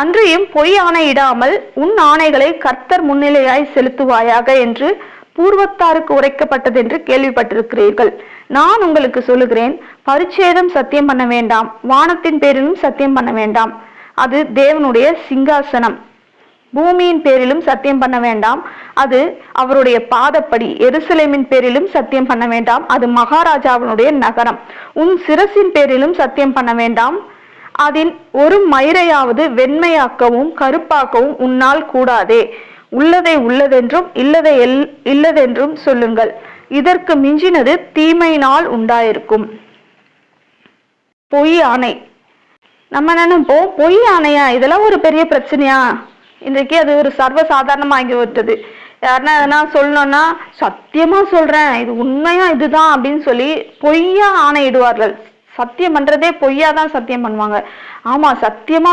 அன்றியும் பொய் ஆணையிடாமல் உன் ஆணைகளை கர்த்தர் முன்னிலையாய் செலுத்துவாயாக என்று பூர்வத்தாருக்கு உரைக்கப்பட்டது என்று கேள்விப்பட்டிருக்கிறீர்கள். நான் உங்களுக்கு சொல்லுகிறேன் பரிச்சேதம் சத்தியம் பண்ண வேண்டாம் வானத்தின் பேரிலும் சத்தியம் பண்ண வேண்டாம் அது தேவனுடைய சிங்காசனம். பூமியின் பேரிலும் சத்தியம் பண்ண வேண்டாம் அது அவருடைய பாதப்படி எருசலேமின் பேரிலும் சத்தியம் பண்ண வேண்டாம் அது மகாராஜாவினுடைய நகரம். உன் சிரசின் பேரிலும் சத்தியம் பண்ண வேண்டாம் அதில் ஒரு மயிரையாவது வெண்மையாக்கவும் கருப்பாக்கவும் உன்னால் கூடாதே. உள்ளதை உள்ளதென்றும் இல்லதை எல்- இல்லதென்றும் சொல்லுங்கள். இதற்கு மிஞ்சினது தீமையினால் உண்டாயிருக்கும். பொய் ஆணை. நம்ம நினைப்போம் பொய் ஆணையா? இதெல்லாம் ஒரு பெரிய பிரச்சனையா? இன்றைக்கு அது ஒரு சர்வ சாதாரணமாகி விட்டது யாருன்னா எதனா சொல்லணும்னா சத்தியமா சொல்றேன். இது உண்மையா? இதுதான்? அப்படின்னு சொல்லி பொய்யா ஆணையிடுவார்கள். சத்தியம் பண்றதே பொய்யா தான் சத்தியம் பண்ணுவாங்க. ஆமா சத்தியமா